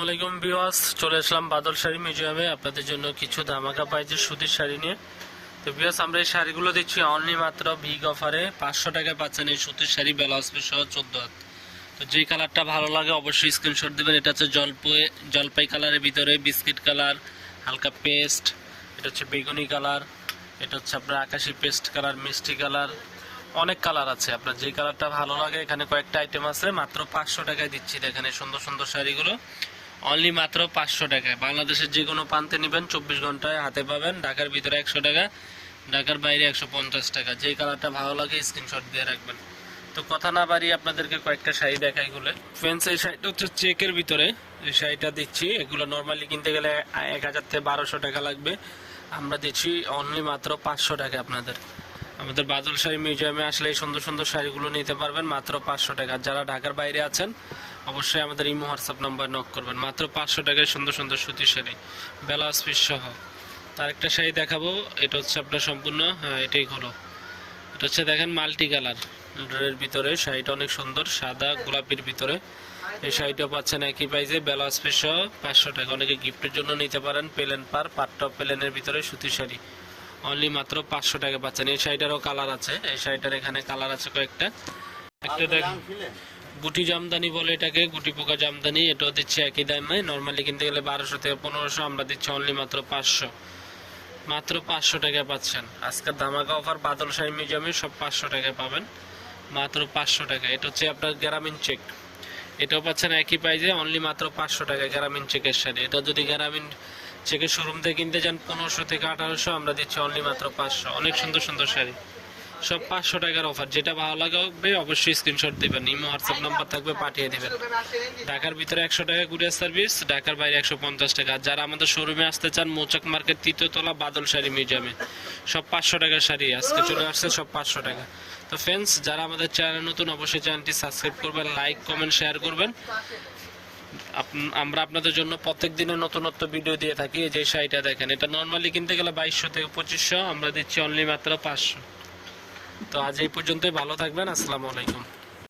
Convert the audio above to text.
আসসালামাইকুম বিওয়াস চলে আসলাম বাদল শাড়ি মিউজিয়ামে। আপনাদের জন্য কিছু ধামাকা পাইছে সুতির শাড়ি নিয়ে। তো বিওয়াস আমরা এই শাড়িগুলো দিচ্ছি অনলি মাত্র বিগ অফারে পাঁচশো টাকায় পাচ্ছেন এই সুতির শাড়ি, ব্লাউজ পিস সহ চোদ্দ হাত। তো যেই কালারটা ভালো লাগে অবশ্যই স্ক্রিনশট দেবেন। এটা হচ্ছে জলপাই জলপাই কালারের ভিতরে বিস্কিট কালার, হালকা পেস্ট এটা হচ্ছে বেগুনি কালার। এটা হচ্ছে আপনার আকাশি পেস্ট কালার, মিষ্টি কালার। অনেক কালার আছে। আপনার যে কালারটা ভালো লাগে, এখানে কয়েকটা আইটেম আছে। মাত্র পাঁচশো টাকায় দিচ্ছি এই সুন্দর সুন্দর শাড়িগুলো। অনলি মাত্র পাঁচশো টাকায়। বাংলাদেশের যে কোনো প্রান্তে নেবেন, চব্বিশ ঘন্টায় হাতে পাবেন। ঢাকার ভিতরে একশো টাকা, ঢাকার বাইরে একশো পঞ্চাশ টাকা। যে কালারটা ভালো লাগে স্ক্রিনশট দিয়ে রাখবেন। তো কথা না বাড়িয়ে আপনাদেরকে কয়েকটা শাড়ি দেখাই গুলো ফ্রেন্ডস এই শাড়িটা হচ্ছে চেকের ভিতরে। এই শাড়িটা দিচ্ছি। এগুলো নর্মালি কিনতে গেলে এক হাজার থেকে বারোশো টাকা লাগবে। আমরা দিচ্ছি অনলি মাত্র পাঁচশো টাকা আপনাদের। আমাদের বাদল শাড়ি মিউজিয়ামে আসলে এই সুন্দর সুন্দর শাড়িগুলো নিতে পারবেন। মাত্র পাঁচশো টাকা। যারা ঢাকার বাইরে আছেন, অবশ্যই আমাদের ইমো হোয়াটসঅ্যাপ নাম্বার নক করবেন। মাত্র পাঁচশো টাকায় সুন্দর সুন্দর সুতির শাড়ি, ব্লাউজ পিস সহ। তার একটা শাড়ি দেখাবো। এটা হচ্ছে আপনার সম্পূর্ণ হ্যাঁ এটাই হলো। এটা হচ্ছে দেখেন মাল্টি কালার। এর ভিতরে শাড়িটা অনেক সুন্দর, সাদা গোলাপির ভিতরে। এই শাড়িটা পাচ্ছেন একই প্রাইসে ব্লাউজ পিস সহ পাঁচশো টাকা। অনেকে গিফটের জন্য নিতে পারেন। পেলেন পার পাট্ট পেলেনের ভিতরে সুতির শাড়ি। অনলি মাত্র পাঁচশো টাকা পাচ্ছেন। এই শাড়িটারও কালার আছে। এই শাড়িটার এখানে কালার আছে কয়েকটা। একটা দেখেন গুটি জামদানি বলে এটাকে গুটি পোকা জামদানি এটাও দিচ্ছে একই দামে। নর্মালি কিনতে গেলে বারোশো থেকে পনেরোশো আমরা দিচ্ছি অনলি মাত্র পাঁচশো। মাত্র পাঁচশো টাকা পাচ্ছেন। আজকের ধামাকা অফার বাদল শাড়ি মিউজিয়ামে সব পাঁচশো টাকা পাবেন। মাত্র পাঁচশো টাকা। এটা হচ্ছে আপনার গ্রামীণ চেক এটাও পাচ্ছেন একই প্রাইজে অনলি মাত্র পাঁচশো টাকা গ্রামীণ চেকের শাড়ি। এটা যদি গ্রামীণ চেকের শোরুম থেকে কিনতে যান পনেরোশো থেকে আঠারোশো, আমরা দিচ্ছি অনলি মাত্র পাঁচশো। অনেক সুন্দর সুন্দর শাড়ি। সব পাঁচশো টাকার অফার যেটা ভালো লাগবে অবশ্যই স্ক্রিনশট দিবেন, ইমো হোয়াটসঅ্যাপ নাম্বার থাকবে, পাঠিয়ে দেবেন। ঢাকার ভিতরে একশো টাকা কুরিয়ার সার্ভিস, ঢাকার বাইরে একশো পঞ্চাশ টাকা। যারা আমাদের শোরুমে আসতে চান, মৌচাক মার্কেট তৃতীয় তলা, বাদল শাড়ি মিউজিয়ামে। সব পাঁচশো টাকার শাড়ি, আজকে চলে আসছে সব পাঁচশো টাকা। তো ফ্রেন্ডস যারা আমাদের চ্যানেল নতুন, অবশ্যই চ্যানেলটি সাবস্ক্রাইব করবেন লাইক কমেন্ট শেয়ার করবেন। আমরা আপনাদের জন্য প্রত্যেক দিনে নতুনত্ব ভিডিও দিয়ে থাকি যে শাড়িটা দেখেন, এটা নর্মালি কিনতে গেলে বাইশশো থেকে পঁচিশশো, আমরা দিচ্ছি অনলি মাত্র পাঁচশো। তো আজ এই পর্যন্তই, ভালো থাকবেন, আসসালামু আলাইকুম।